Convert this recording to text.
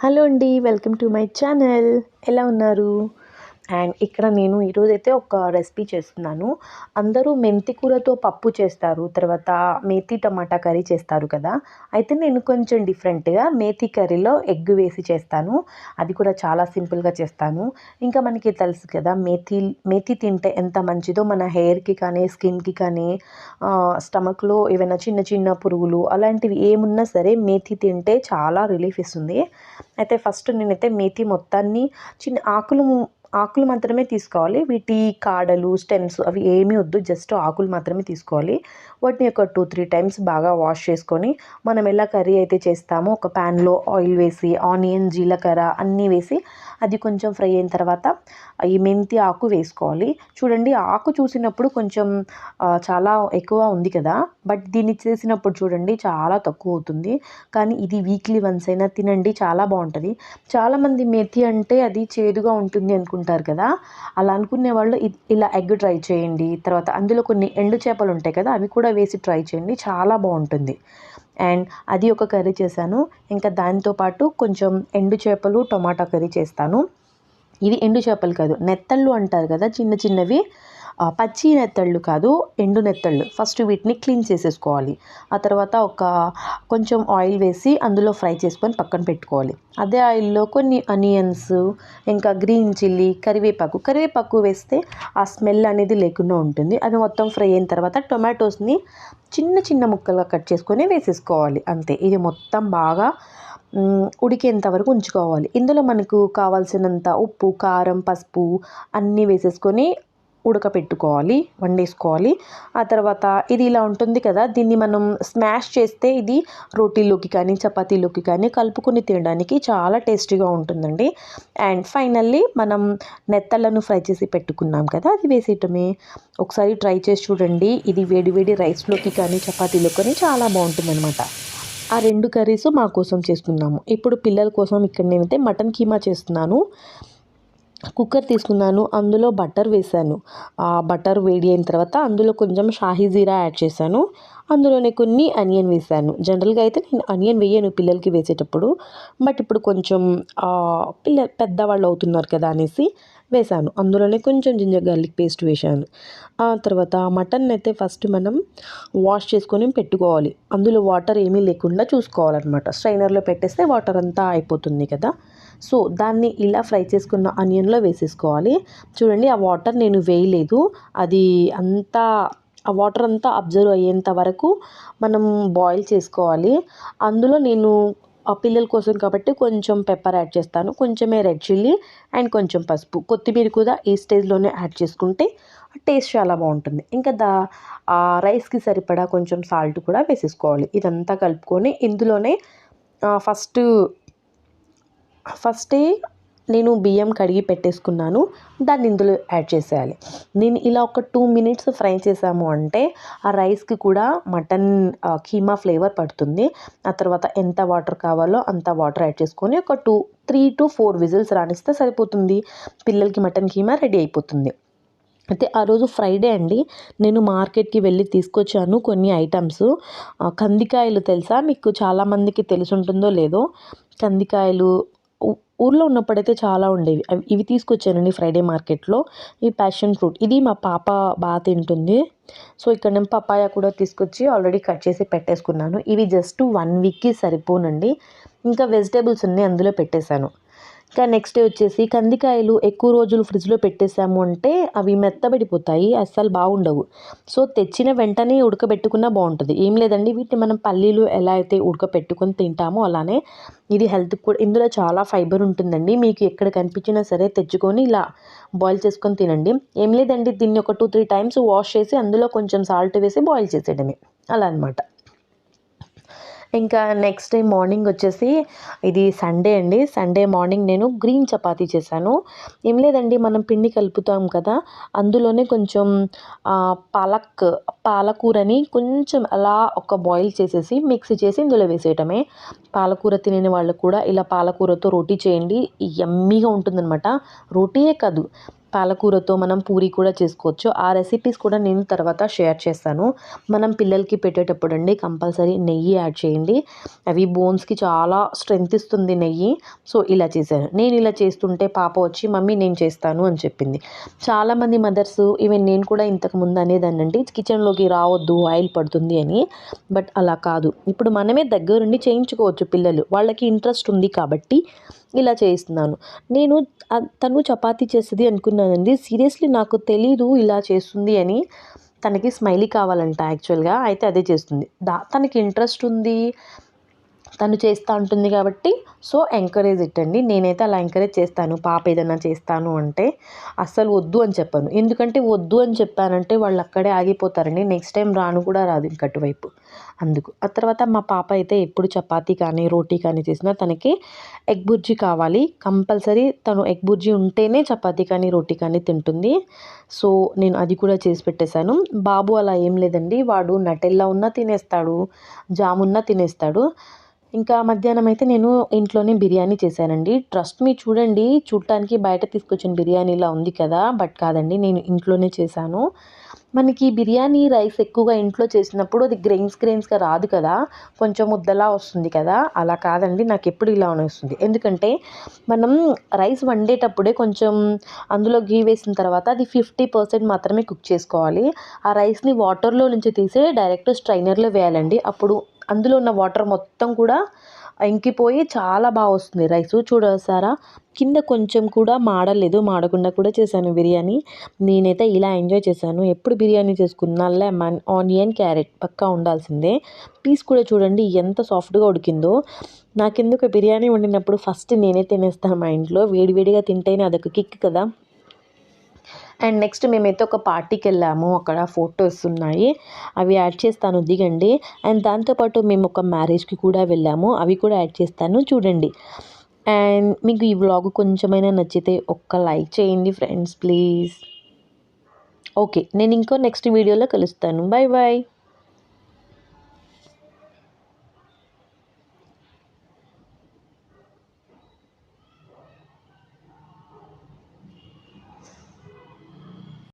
Hello అండి welcome to my channel. ఎలా ఉన్నారు? అండ్ ఇక్కడ నేను ఈరోజైతే ఒక రెసిపీ చేస్తున్నాను. అందరూ మెంతి కూరతో పప్పు చేస్తారు తర్వాత మేతి టమాటా కర్రీ చేస్తారు కదా. అయితే నేను కొంచెం డిఫరెంట్గా మేతి కర్రీలో ఎగ్ వేసి చేస్తాను. అది కూడా చాలా సింపుల్గా చేస్తాను. ఇంకా మనకి తెలుసు కదా మేతి మేతి తింటే ఎంత మంచిదో మన హెయిర్కి కానీ స్కిన్కి కానీ స్టమక్లో ఏమైనా చిన్న చిన్న పురుగులు అలాంటివి ఏమున్నా సరే మేతి తింటే చాలా రిలీఫ్ ఇస్తుంది. అయితే ఫస్ట్ నేనైతే మేతి మొత్తాన్ని చిన్న ఆకులు ఆకులు మాత్రమే తీసుకోవాలి. వీటి కాడలు స్టెమ్స్ అవి ఏమీ వద్దు. జస్ట్ ఆకులు మాత్రమే తీసుకోవాలి. వాటిని ఒక టూ త్రీ టైమ్స్ బాగా వాష్ చేసుకొని మనం ఎలా కర్రీ అయితే చేస్తామో ఒక ప్యాన్లో ఆయిల్ వేసి ఆనియన్ జీలకర్ర అన్నీ వేసి అది కొంచెం ఫ్రై అయిన తర్వాత ఈ మెంతి ఆకు వేసుకోవాలి. చూడండి ఆకు చూసినప్పుడు కొంచెం చాలా ఎక్కువ ఉంది కదా బట్ దీన్ని చేసినప్పుడు చూడండి చాలా తక్కువ అవుతుంది. కానీ ఇది వీక్లీ వన్స్ అయినా తినండి చాలా బాగుంటుంది. చాలామంది మెతి అంటే అది చేదుగా ఉంటుంది అనుకుంటారు కదా అలా అనుకునే వాళ్ళు ఇలా ఎగ్ ట్రై చేయండి. తర్వాత అందులో కొన్ని ఎండు చేపలు ఉంటాయి కదా అవి కూడా వేసి ట్రై చేయండి. చాలా బాగుంటుంది. అండ్ అది ఒక కర్రీ చేశాను. ఇంకా దాంతోపాటు కొంచెం ఎండు చేపలు టొమాటో కర్రీ చేస్తాను. ఇది ఎండు చేపలు కాదు నెత్తళ్ళు అంటారు కదా చిన్న చిన్నవి. పచ్చి నెత్తళ్ళు కాదు ఎండు నెత్తళ్ళు. ఫస్ట్ వీటిని క్లీన్ చేసేసుకోవాలి. ఆ తర్వాత ఒక కొంచెం ఆయిల్ వేసి అందులో ఫ్రై చేసుకొని పక్కన పెట్టుకోవాలి. అదే ఆయిల్లో కొన్ని అనియన్స్ ఇంకా గ్రీన్ చిల్లీ కరివేపాకు. కరివేపాకు వేస్తే ఆ స్మెల్ అనేది లేకుండా ఉంటుంది. అది మొత్తం ఫ్రై అయిన తర్వాత టొమాటోస్ని చిన్న చిన్న ముక్కలుగా కట్ చేసుకొని వేసేసుకోవాలి. అంతే. ఇది మొత్తం బాగా ఉడికేంత వరకు ఉంచుకోవాలి. ఇందులో మనకు కావాల్సినంత ఉప్పు కారం పసుపు అన్నీ వేసేసుకొని ఉడకపెట్టుకోవాలి వండేసుకోవాలి. ఆ తర్వాత ఇది ఇలా ఉంటుంది కదా దీన్ని మనం స్మాష్ చేస్తే ఇది రోటీలోకి కానీ చపాతీలోకి కానీ కలుపుకొని తినడానికి చాలా టేస్టీగా ఉంటుందండి. అండ్ ఫైనల్లీ మనం నెత్తలను ఫ్రై చేసి పెట్టుకున్నాం కదా అది వేసేయటమే. ఒకసారి ట్రై చేసి చూడండి. ఇది వేడి వేడి రైస్లోకి కానీ చపాతీలో కానీ చాలా బాగుంటుంది అనమాట ఆ రెండు కర్రీస్ మా కోసం చేసుకున్నాము. ఇప్పుడు పిల్లల కోసం ఇక్కడ నేనైతే మటన్ కీమా చేస్తున్నాను. కుక్కర్ తీసుకున్నాను అందులో బటర్ వేసాను ఆ బటర్ వేడి అయిన తర్వాత అందులో కొంచెం షాహీ జీరా యాడ్ చేశాను. అందులోనే కొన్ని అనియన్ వేసాను జనరల్గా అయితే నేను అనియన్ వేయను పిల్లలకి వేసేటప్పుడు. బట్ ఇప్పుడు కొంచెం పిల్ల పెద్దవాళ్ళు అవుతున్నారు కదా అనేసి వేసాను అందులోనే కొంచెం జింజర్ గార్లిక్ పేస్ట్ వేసాను ఆ తర్వాత మటన్ అయితే ఫస్ట్ మనం వాష్ చేసుకొని పెట్టుకోవాలి. అందులో వాటర్ ఏమీ లేకుండా చూసుకోవాలన్నమాట. స్ట్రైనర్లో పెట్టేస్తే వాటర్ అంతా అయిపోతుంది కదా. సో దాన్ని ఇలా ఫ్రై చేసుకున్న ఆనియన్లో వేసేసుకోవాలి. చూడండి ఆ వాటర్ నేను వేయలేదు. అది అంతా ఆ వాటర్ అంతా అబ్జర్వ్ అయ్యేంత వరకు మనం బాయిల్ చేసుకోవాలి. అందులో నేను ఆ పిల్లల కోసం కాబట్టి కొంచెం పెప్పర్ యాడ్ చేస్తాను. కొంచెమే రెడ్ చిల్లీ అండ్ కొంచెం పసుపు. కొత్తిమీర కూడా ఈ స్టేజ్లోనే యాడ్ చేసుకుంటే టేస్ట్ చాలా బాగుంటుంది. ఇంకా దా రైస్కి సరిపడా కొంచెం సాల్ట్ కూడా వేసేసుకోవాలి. ఇదంతా కలుపుకొని ఇందులోనే ఫస్ట్ ఫస్టే నేను బియ్యం కడిగి పెట్టేసుకున్నాను. దాన్ని ఇందులో యాడ్ చేసేయాలి. నేను ఇలా ఒక టూ మినిట్స్ ఫ్రై చేసాము అంటే ఆ రైస్కి కూడా మటన్ కీమా ఫ్లేవర్ పడుతుంది. ఆ తర్వాత ఎంత వాటర్ కావాలో అంత వాటర్ యాడ్ చేసుకొని ఒక two three to four whistles రాణిస్తే సరిపోతుంది. పిల్లలకి మటన్ కీమా రెడీ అయిపోతుంది. అయితే ఆ రోజు ఫ్రైడే అండి. నేను మార్కెట్కి వెళ్ళి తీసుకొచ్చాను కొన్ని ఐటమ్స్. కందికాయలు తెలుసా? మీకు చాలామందికి తెలిసి ఉంటుందో లేదో? కందికాయలు ఊర్లో ఉన్నప్పుడైతే చాలా ఉండేవి. అవి ఇవి తీసుకొచ్చానండి ఫ్రైడే మార్కెట్లో. ఈ ప్యాషన్ ఫ్రూట్. ఇది మా పాప బాగా తింటుంది. సో ఇక్కడ నేను పపాయ కూడా తీసుకొచ్చి ఆల్రెడీ కట్ చేసి పెట్టేసుకున్నాను. ఇవి జస్ట్ వన్ వీక్కి సరిపోనండి. ఇంకా వెజిటేబుల్స్ ఉన్నాయి అందులో పెట్టేశాను. ఇంకా నెక్స్ట్ డే వచ్చేసి కందికాయలు ఎక్కువ రోజులు ఫ్రిడ్జ్లో పెట్టేసాము అంటే అవి మెత్తబడిపోతాయి అస్సలు బాగుండవు. సో తెచ్చిన వెంటనే ఉడకబెట్టుకున్నా బాగుంటుంది. ఏం లేదండి వీటిని మనం పల్లీలు ఎలా అయితే ఉడకబెట్టుకొని తింటామో అలానే ఇది హెల్త్కి కూడా ఇందులో చాలా ఫైబర్ ఉంటుందండి. మీకు ఎక్కడ కనిపించినా సరే తెచ్చుకొని ఇలా బాయిల్ చేసుకొని తినండి. ఏం లేదండి దీన్ని ఒక టూ త్రీ టైమ్స్ వాష్ చేసి అందులో కొంచెం సాల్ట్ వేసి బాయిల్ చేసేయడమే. అలా అనమాట ఇంకా నెక్స్ట్ డే మార్నింగ్ వచ్చేసి ఇది సండే అండి. సండే మార్నింగ్ నేను గ్రీన్ చపాతీ చేశాను. ఏం లేదండి మనం పిండి కలుపుతాం కదా అందులోనే కొంచెం పాలక్ పాలకూరని కొంచెం అలా ఒక బాయిల్ చేసేసి మిక్సీ చేసి ఇందులో వేసేయటమే. పాలకూర తినని వాళ్ళు కూడా ఇలా పాలకూరతో రోటీ చేయండి. ఎమ్మీగా ఉంటుందన్నమాట. రోటీయే కాదు పాలకూరతో మనం పూరి కూడా చేసుకోవచ్చు. ఆ రెసిపీస్ కూడా నేను తర్వాత షేర్ చేస్తాను. మనం పిల్లలకి పెట్టేటప్పుడు అండి కంపల్సరీ నెయ్యి యాడ్ చేయండి. అవి బోన్స్కి చాలా స్ట్రెంగ్త్ ఇస్తుంది నెయ్యి. సో ఇలా చేశాను. నేను ఇలా చేస్తుంటే పాప వచ్చి మమ్మీ నేను చేస్తాను అని చెప్పింది. చాలామంది మదర్స్ ఈవెన్ నేను కూడా ఇంతకు ముందు అనేదానండి కిచెన్లోకి రావద్దు ఆయిల్ పడుతుంది అని. బట్ అలా కాదు. ఇప్పుడు మనమే దగ్గరుండి చేయించుకోవచ్చు పిల్లలు. వాళ్ళకి ఇంట్రెస్ట్ ఉంది కాబట్టి ఇలా చేయిస్తున్నాను. నేను తను చపాతీ చేస్తుంది అనుకున్నానండి. సీరియస్లీ నాకు తెలీదు ఇలా చేస్తుంది అని తనకి స్మైలీ కావాలంట యాక్చువల్గా. అయితే అదే చేస్తుంది. దా తనకి ఇంట్రెస్ట్ ఉంది. తను చేస్తూ ఉంటుంది కాబట్టి సో ఎంకరేజ్ ఇట్టండి. నేనైతే అలా ఎంకరేజ్ చేస్తాను. పాప ఏదైనా చేస్తాను అంటే అస్సలు వద్దు అని చెప్పాను. ఎందుకంటే వద్దు అని చెప్పానంటే వాళ్ళు అక్కడే ఆగిపోతారండి. నెక్స్ట్ టైం రాను కూడా రాదు ఇంకటి వైపు అందుకు. ఆ తర్వాత మా పాప అయితే ఎప్పుడు చపాతీ కానీ రోటీ కానీ చేసినా తనకి ఎగ్ బుర్జీ కావాలి. కంపల్సరీ తను ఎగ్ బుర్జీ ఉంటేనే చపాతీ కానీ రోటీ కానీ తింటుంది. సో నేను అది కూడా చేసి పెట్టేశాను. బాబు అలా ఏం లేదండి. వాడు నటెల్లా ఉన్నా తినేస్తాడు. జామున్నా తినేస్తాడు. ఇంకా మధ్యాహ్నం అయితే నేను ఇంట్లోనే బిర్యానీ చేశానండి. ట్రస్ట్ మీ చూడండి చూడటానికి బయట తీసుకొచ్చిన బిర్యానీలా ఉంది కదా బట్ కాదండి నేను ఇంట్లోనే చేశాను. మనకి బిర్యానీ రైస్ ఎక్కువగా ఇంట్లో చేసినప్పుడు అది గ్రెయిన్స్ గ్రెయిన్స్గా రాదు కదా కొంచెం ముద్దలా వస్తుంది కదా. అలా కాదండి నాకు ఎప్పుడు ఇలా వస్తుంది. ఎందుకంటే మనం రైస్ వండేటప్పుడే కొంచెం అందులో గీ వేసిన తర్వాత అది ఫిఫ్టీ పర్సెంట్ మాత్రమే కుక్ చేసుకోవాలి. ఆ రైస్ని వాటర్లో నుంచి తీసి డైరెక్ట్ స్ట్రైనర్లో వేయాలండి. అప్పుడు అందులో ఉన్న వాటర్ మొత్తం కూడా ఇంకిపోయి చాలా బాగా వస్తుంది రైస్. చూడసారా కింద కొంచెం కూడా మాడలేదు మాడకుండా కూడా చేశాను బిర్యానీ. నేనైతే ఇలా ఎంజాయ్ చేశాను. ఎప్పుడు బిర్యానీ చేసుకున్నా లెమన్ ఆనియన్ క్యారెట్ పక్కా ఉండాల్సిందే. పీస్ కూడా చూడండి ఎంత సాఫ్ట్గా ఉడికిందో. నాకెందుకు బిర్యానీ వండినప్పుడు ఫస్ట్ నేనే తినేస్తాను మా ఇంట్లో. వేడివేడిగా తింటేనే అదొక కిక్ కదా. అండ్ నెక్స్ట్ మేమైతే ఒక పార్టీకి వెళ్ళాము అక్కడ ఫొటోస్ ఉన్నాయి. అవి యాడ్ చేస్తాను దిగండి. అండ్ దాంతోపాటు మేము ఒక మ్యారేజ్కి కూడా వెళ్ళాము. అవి కూడా యాడ్ చేస్తాను చూడండి. అండ్ మీకు ఈ వ్లాగ్ కొంచెమైనా నచ్చితే ఒక్క లైక్ చేయండి ఫ్రెండ్స్ ప్లీజ్ ఓకే నేను ఇంకో నెక్స్ట్ వీడియోలో కలుస్తాను. Bye bye